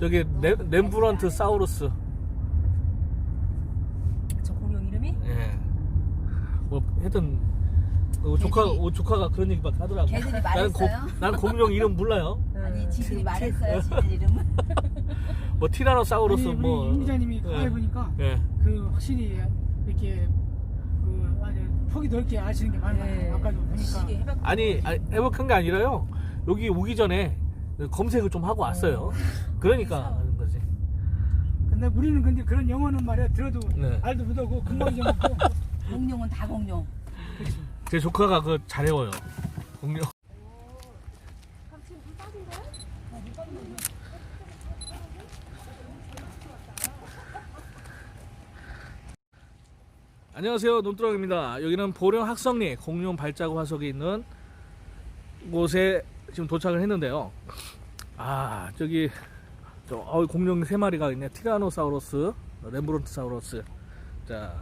저기 렘, 렘브런트 사우루스. 저 공룡 이름이? 예. 뭐 하여튼 어, 조카 개들이- 어, 조카가 그런 얘기 막 하더라고. 나는 공 말했어요? 나는 공룡 이름 몰라요. 아니 지들이 말했어요 그 지들 이름은 뭐 티라노사우루스 아니, 뭐. 우리 임 기자님이 예. 가해 보니까 예. 그 확실히 이렇게 그 아주 폭이 넓게 아시는 게 많아요. 네. 아까도 보니까 해박. 아니 아니, 해박한 게 아니라요. 여기 오기 전에 검색을 좀 하고 왔어요. 그러니까 하는 거지. 근데 우리는 근데 그런 영어는 말이야 들어도 네. 알도 못하고 좀 없고 공룡은 다 공룡 제 조카가 그잘 외워요. 공룡. 안녕하세요 논두렁입니다 여기는 보령 학성리 공룡 발자국 화석이 있는 곳에 지금 도착을 했는데요 아 저기 저 어, 공룡 세 마리가 있네 티라노사우루스 렘브론트사우루스 자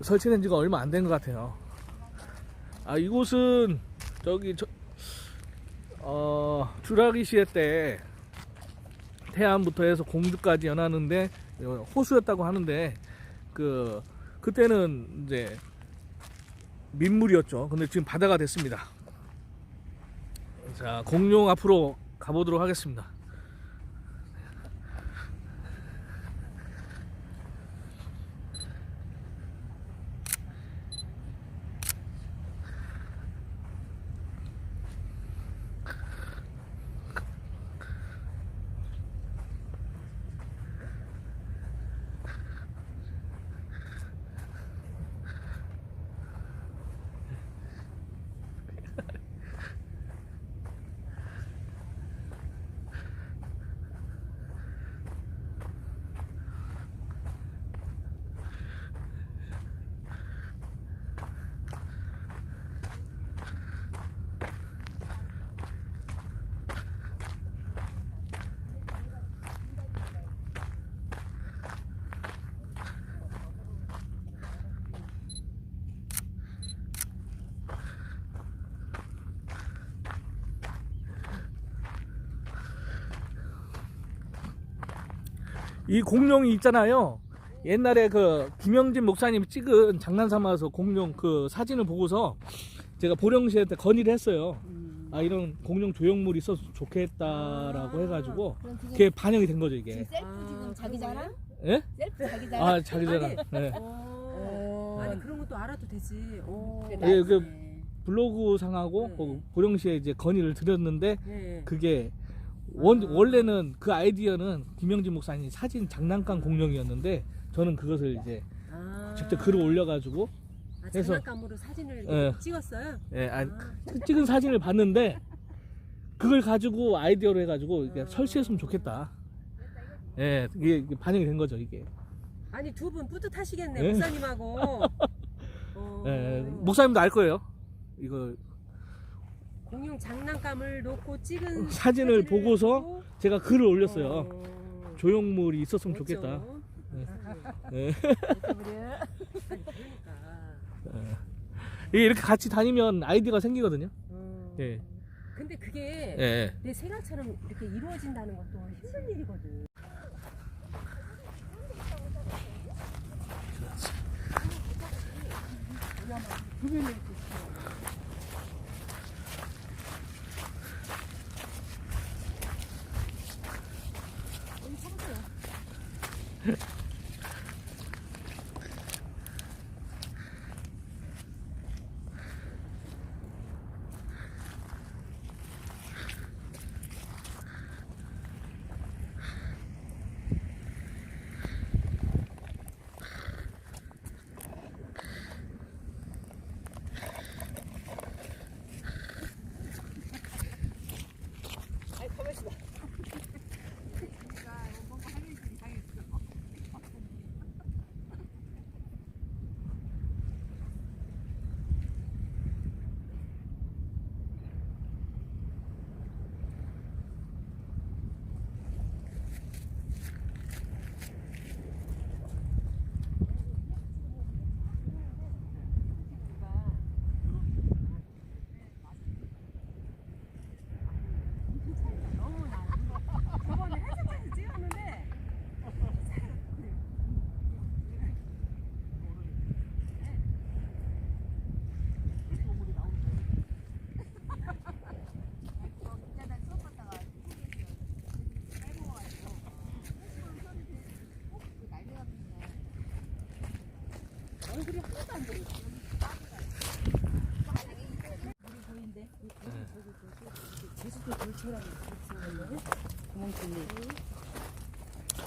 설치된 지가 얼마 안 된 것 같아요 아 이곳은 저기 저, 어 주라기 시대 때 태안부터 해서 공주까지 연하는데 호수였다고 하는데 그 그때는 이제 민물이었죠. 근데 지금 바다가 됐습니다. 자 공룡 앞으로 가보도록 하겠습니다. 이 공룡이 있잖아요. 옛날에 그 김영진 목사님이 찍은 장난삼아서 공룡 그 사진을 보고서 제가 보령시에 때 건의를 했어요. 아 이런 공룡 조형물이 있어서 좋겠다라고 해가지고 그럼 지금, 그게 반영이 된 거죠 지금 이게. 셀프 아, 지금 자기 그런 자랑? 예? 셀프 자기 자랑? 아 자기잖아. 아니, 네. 어. 어. 아니 그런 것도 알아도 되지. 어. 그래, 예. 그 블로그 상하고 네. 그 보령시에 이제 건의를 드렸는데 네. 그게 원, 아. 원래는 그 아이디어는 김영진 목사님 사진 장난감 공룡이었는데 저는 그것을 이제 아. 직접 글을 올려가지고 아, 해서- 장난감으로 사진을 예. 찍었어요. 예, 아, 아. 그 찍은 사진을 봤는데 그걸 가지고 아이디어로 해가지고 이게 설치했으면 좋겠다. 예, 이게 이게 반영이 된 거죠 이게. 아니 두 분 뿌듯하시겠네 예. 목사님하고. 어. 예, 목사님도 알 거예요. 이거 공룡 장난감을 놓고 찍은 어, 사진을 보고서 놓고, 제가 글을 올렸어요. 어, 조형물이 있었으면 멋져. 좋겠다. 네. 네. 네. 그러니까. 예. 아니, 이렇게 같이 다니면 아이디가 생기거든요. 음. 예. 근데 그게 예. 예. 내 생각처럼 이렇게 이루어진다는 것도 힘든 일이거든. 그렇지.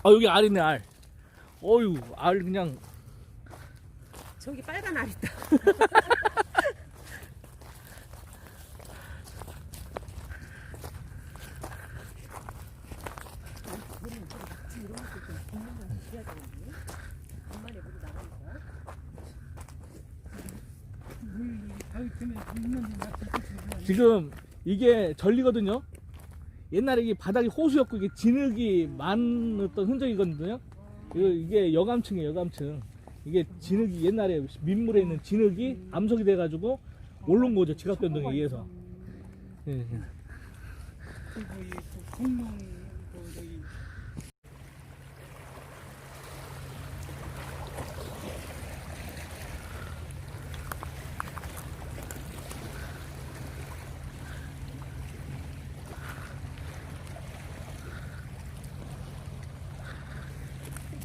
아 여기 알 있네 알. 어유 알 그냥 저기 빨간 알 있다. 나가니까. 물 가을 틈에 있는 지금 이게 전리거든요. 옛날에 이게 바닥이 호수였고 이게 진흙이 많았던 흔적이거든요. 이거- 이게 여감층이에요, 여감층. 이게 진흙이 옛날에 민물에 있는 진흙이 암석이 돼가지고 올라온 거죠, 지각 변동에 의해서. 예, 예. 그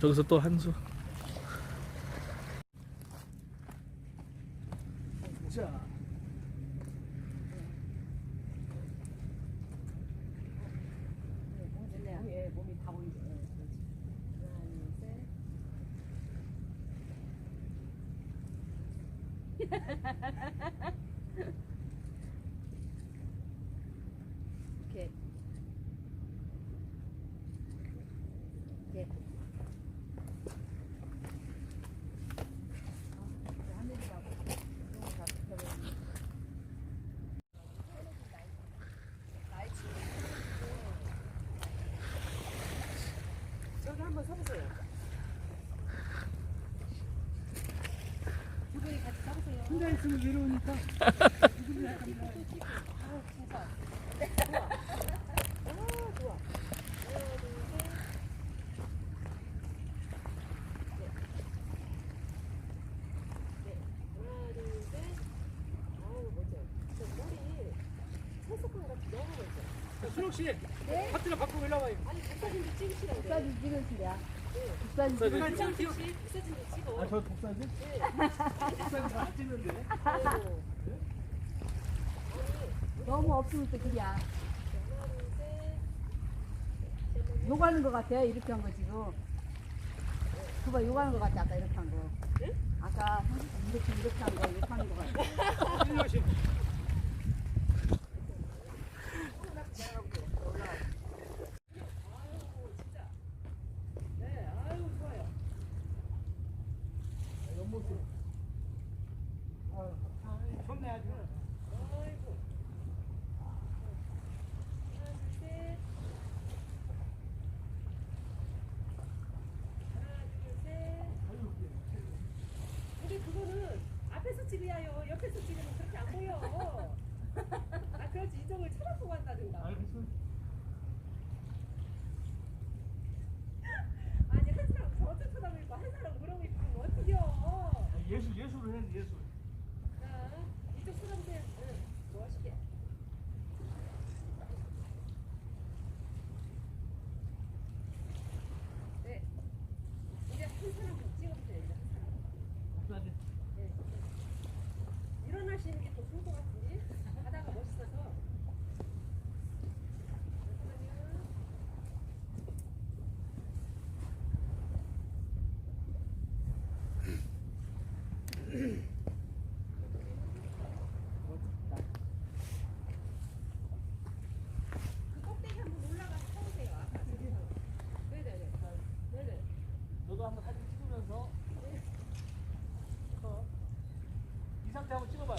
저기서 또 한 수. 자, 위에 몸이 다 보이죠. 예, 그렇지. 하나, 둘, 셋. 이렇게. 이렇게. 저기 한번 서보세요. 두 분이 같이 서보세요. 혼자 있으면 외로우니까 아, 좋아. 하나, 둘, 셋. 네. 네. 하나, 둘, 셋. 아우, 멋져. 저 머리 세석한 것 같이 너무 멋 져. 수록 씨 파트너 갖고 올라와요. 아니, 박사님도 찍으시라고. 찍으시랴. 네. 찍 박사진도 찍어. 아, 저 독사진? 네. 독사진 잘 찍는데. 너무 없으면 또 셋. 욕하는 것 같아, 이렇게 한 거 지금. 그거 욕하는 것 같아, 아까 이렇게 한 거. 네? 아까 이렇게 이렇게 한 거 욕하는 것 같아. 수록 씨 네, 아유, 좋아요. 좋네 아주. 아이고. 하나, 둘, 셋. 하나, 둘, 셋. 근데 그거는 앞에서 찍어야요. 옆에서 찍으면 그렇게 안 보여. 아, 그렇지. 이정을 쳐다보고 한다든가. 아니, 한 사람 저쪽 쳐다보고 있고, 한 사람 그러고 있고, 어떡해요. 예술, 예술을 해, 예술. 자, 이쪽 쳐다보세요. 응, 멋있게. 네. 이제 한 사람 찍어보세요. 이제 한 사람. 독사진. 네. 일어나시는 게 더 좋을 것 같은데? 바다가 멋있어서. 잠깐만요. 그 꼭대기 한번 올라가서 서보세요. 아까 저기서. 네네네. 네네. 너도 한번 사진 찍으면서. 어. 이 상태 한번 찍어봐요.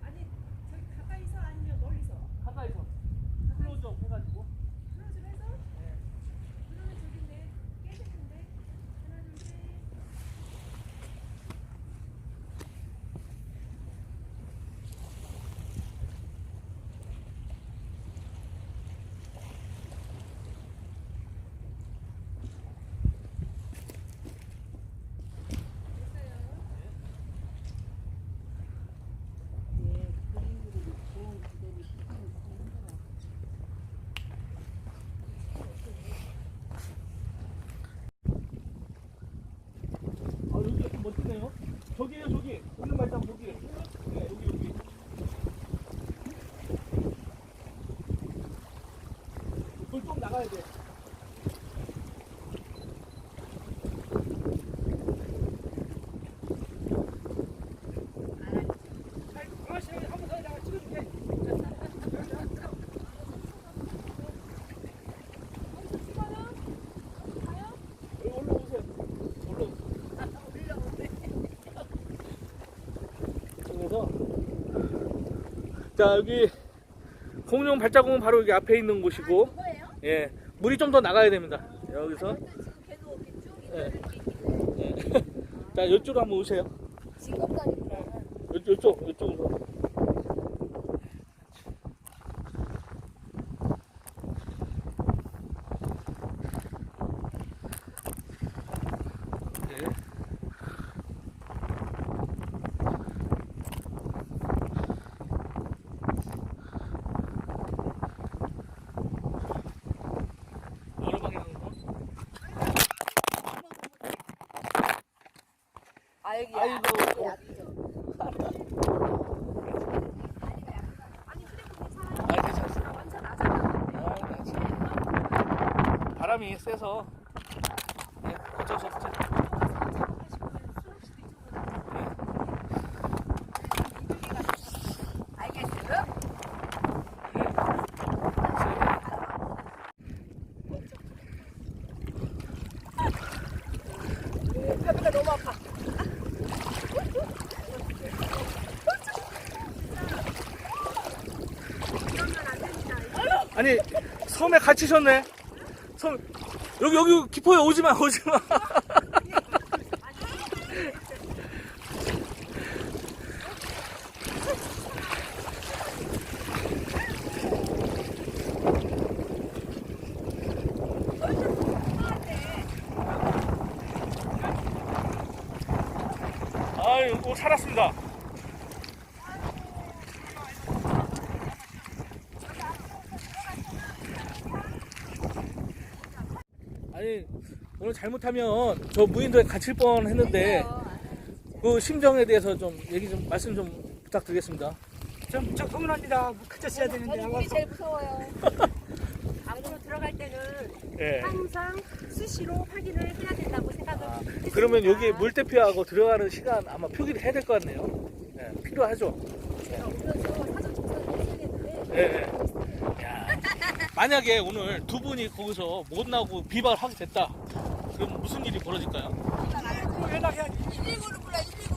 아니, 저기 가까이서 아니면 멀리서? 가까이서. 클로즈업 해가지고. 하나 좀 해서? 그러면 저기인데 깨졌는데 하나 둘 셋. 됐어요. 좀 멋지네요. 저기에요, 저기. 공룡 발자국 저기. 네, 여기, 여기. 불좀 나가야 돼. 여기 올라오세요. 올라오세요. 그래서. 자 여기 공룡 발자국은 바로 여기 앞에 있는 곳이고. 예 물이 좀 더 나가야 됩니다. 여기서. 예. 예. 자 이쪽으로 한번 오세요. 요, 요쪽 요쪽으로 네. 여러 방향으로 아 여기 아이고. 아 괜찮습니다 아, 괜찮습니다. 바람이 세서 네, 어쩔 수 없지 알겠어요? 뼈가 너무 아파. 아니 섬에 갇히셨네. 섬 여기 여기 깊어요. 오지마 오지마. 아유 오 살았습니다 아니 오늘 잘못하면 저 무인도에 갇힐 뻔 했는데 그 심정에 대해서 좀 얘기 좀 말씀 좀 부탁드리겠습니다. 좀, 좀 흥분합니다. 그쳤어야 되는데, 안 저는 물이. 제일 무서워요. 안으로 들어갈 때는 예. 항상 수시로 확인을 해야 된다고 생각을 아, 했습니다. 그러면 여기 물 대피하고 들어가는 시간 아마 표기를 해야 될 것 같네요. 예, 필요하죠. 사전 조사를 했었는데 예, 예. 야, 만약에 오늘 두 분이 거기서 못 나오고 비박을 하게 됐다. 그럼 무슨 일이 벌어질까요? 연락해야지. 119를 불러 119.